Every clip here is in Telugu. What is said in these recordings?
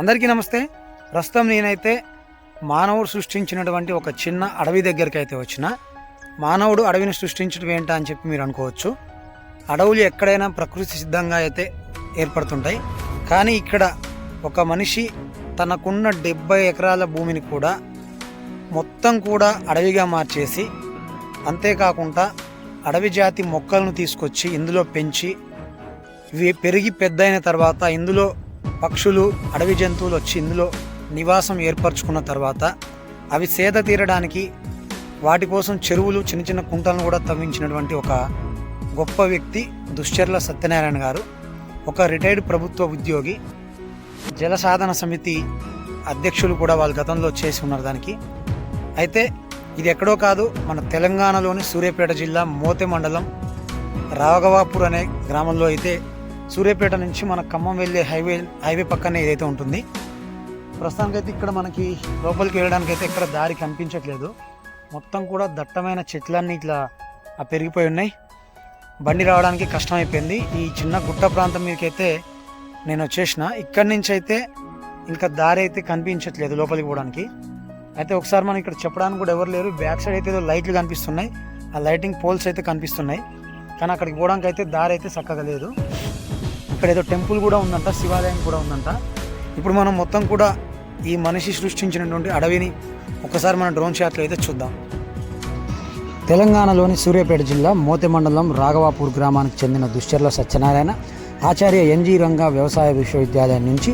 అందరికీ నమస్తే. ప్రస్తుతం నేనైతే మానవుడు సృష్టించినటువంటి ఒక చిన్న అడవి దగ్గరికి అయితే వచ్చిన. మానవుడు అడవిని సృష్టించడం ఏంటా అని చెప్పి మీరు అనుకోవచ్చు. అడవులు ఎక్కడైనా ప్రకృతి సిద్ధంగా అయితే ఏర్పడుతుంటాయి. కానీ ఇక్కడ ఒక మనిషి తనకున్న డెబ్బై ఎకరాల భూమిని కూడా మొత్తం కూడా అడవిగా మార్చేసి అంతేకాకుండా అడవి జాతి మొక్కలను తీసుకొచ్చి ఇందులో పెంచి ఇవి పెరిగి పెద్దయిన తర్వాత ఇందులో పక్షులు అడవి జంతువులు వచ్చి ఇందులో నివాసం ఏర్పరచుకున్న తర్వాత అవి సేద తీరడానికి వాటి కోసం చెరువులు చిన్న చిన్న కుంటలను కూడా తవ్వించినటువంటి ఒక గొప్ప వ్యక్తి దుశ్చర్ల సత్యనారాయణ గారు ఒక రిటైర్డ్ ప్రభుత్వ ఉద్యోగి జల సాధన సమితి అధ్యక్షులు కూడా వాళ్ళ గతంలో చేసి ఉన్నారు దానికి. అయితే ఇది ఎక్కడో కాదు మన తెలంగాణలోని సూర్యాపేట జిల్లా మోతే మండలం రాఘవాపూర్ అనే గ్రామంలో అయితే సూర్యాపేట నుంచి మన ఖమ్మం వెళ్ళే హైవే హైవే పక్కనే ఏదైతే ఉంటుంది ప్రస్తుతానికైతే ఇక్కడ మనకి లోపలికి వెళ్ళడానికి అయితే ఇక్కడ దారి కనిపించట్లేదు. మొత్తం కూడా దట్టమైన చెట్లన్నీ ఇట్లా ఆ పెరిగిపోయి ఉన్నాయి. బండి రావడానికి కష్టమైపోయింది. ఈ చిన్న గుట్ట ప్రాంతం మీదకైతే నేను వచ్చేసిన. ఇక్కడి నుంచి అయితే ఇంకా దారి అయితే కనిపించట్లేదు లోపలికి పోవడానికి. అయితే ఒకసారి మనం ఇక్కడ చెప్పడానికి కూడా ఎవరు లేరు. బ్యాక్ సైడ్ అయితే ఏదో లైట్లు కనిపిస్తున్నాయి. ఆ లైటింగ్ పోల్స్ అయితే కనిపిస్తున్నాయి. కానీ అక్కడికి పోవడానికి అయితే దారి అయితే చక్కగా లేదు. ఇక్కడ ఏదో టెంపుల్ కూడా ఉందంట శివాలయం కూడా ఉందంట. ఇప్పుడు మనం మొత్తం కూడా ఈ మనిషి సృష్టించినటువంటి అడవిని ఒకసారి మన డ్రోన్ షాట్లో అయితే చూద్దాం. తెలంగాణలోని సూర్యాపేట జిల్లా మోతె మండలం రాఘవాపూర్ గ్రామానికి చెందిన దుశ్చర్ల సత్యనారాయణ ఆచార్య ఎన్జీ రంగా వ్యవసాయ విశ్వవిద్యాలయం నుంచి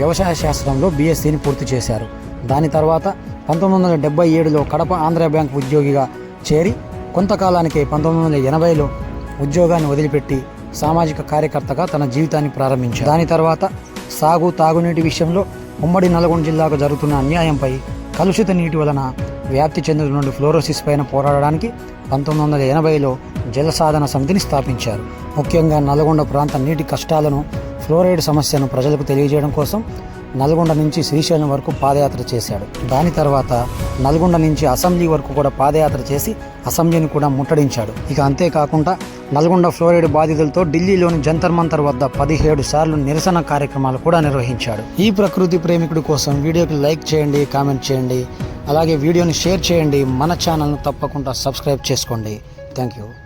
వ్యవసాయ శాస్త్రంలో బీఎస్సీని పూర్తి చేశారు. దాని తర్వాత పంతొమ్మిది వందల డెబ్బై ఏడులో కడప ఆంధ్ర బ్యాంక్ ఉద్యోగిగా చేరి కొంతకాలానికి పంతొమ్మిది వందల ఎనభైలో ఉద్యోగాన్ని వదిలిపెట్టి సామాజిక కార్యకర్తగా తన జీవితాన్ని ప్రారంభించారు. దాని తర్వాత సాగు తాగునీటి విషయంలో ఉమ్మడి నల్గొండ జిల్లాకు జరుగుతున్న అన్యాయంపై కలుషిత నీటి వలన వ్యాప్తి చెందుతున్న ఫ్లోరోసిస్ పైన పోరాడడానికి పంతొమ్మిది వందల ఎనభైలో జల సాధన సమితిని స్థాపించారు. ముఖ్యంగా నల్గొండ ప్రాంత నీటి కష్టాలను ఫ్లోరైడ్ సమస్యను ప్రజలకు తెలియజేయడం కోసం నల్గొండ నుంచి శ్రీశైలం వరకు పాదయాత్ర చేశాడు. దాని తర్వాత నల్గొండ నుంచి అసెంబ్లీ వరకు కూడా పాదయాత్ర చేసి అసెంబ్లీని కూడా ముట్టడించాడు. ఇక అంతేకాకుండా నల్గొండ ఫ్లోరైడ్ బాధితులతో ఢిల్లీలోని జంతర్ మంతర్ వద్ద పదిహేడు సార్లు నిరసన కార్యక్రమాలు కూడా నిర్వహించాడు. ఈ ప్రకృతి ప్రేమికుడి కోసం వీడియోకి లైక్ చేయండి కామెంట్ చేయండి. అలాగే వీడియోని షేర్ చేయండి. మన ఛానల్ను తప్పకుండా సబ్స్క్రైబ్ చేసుకోండి. Thank you.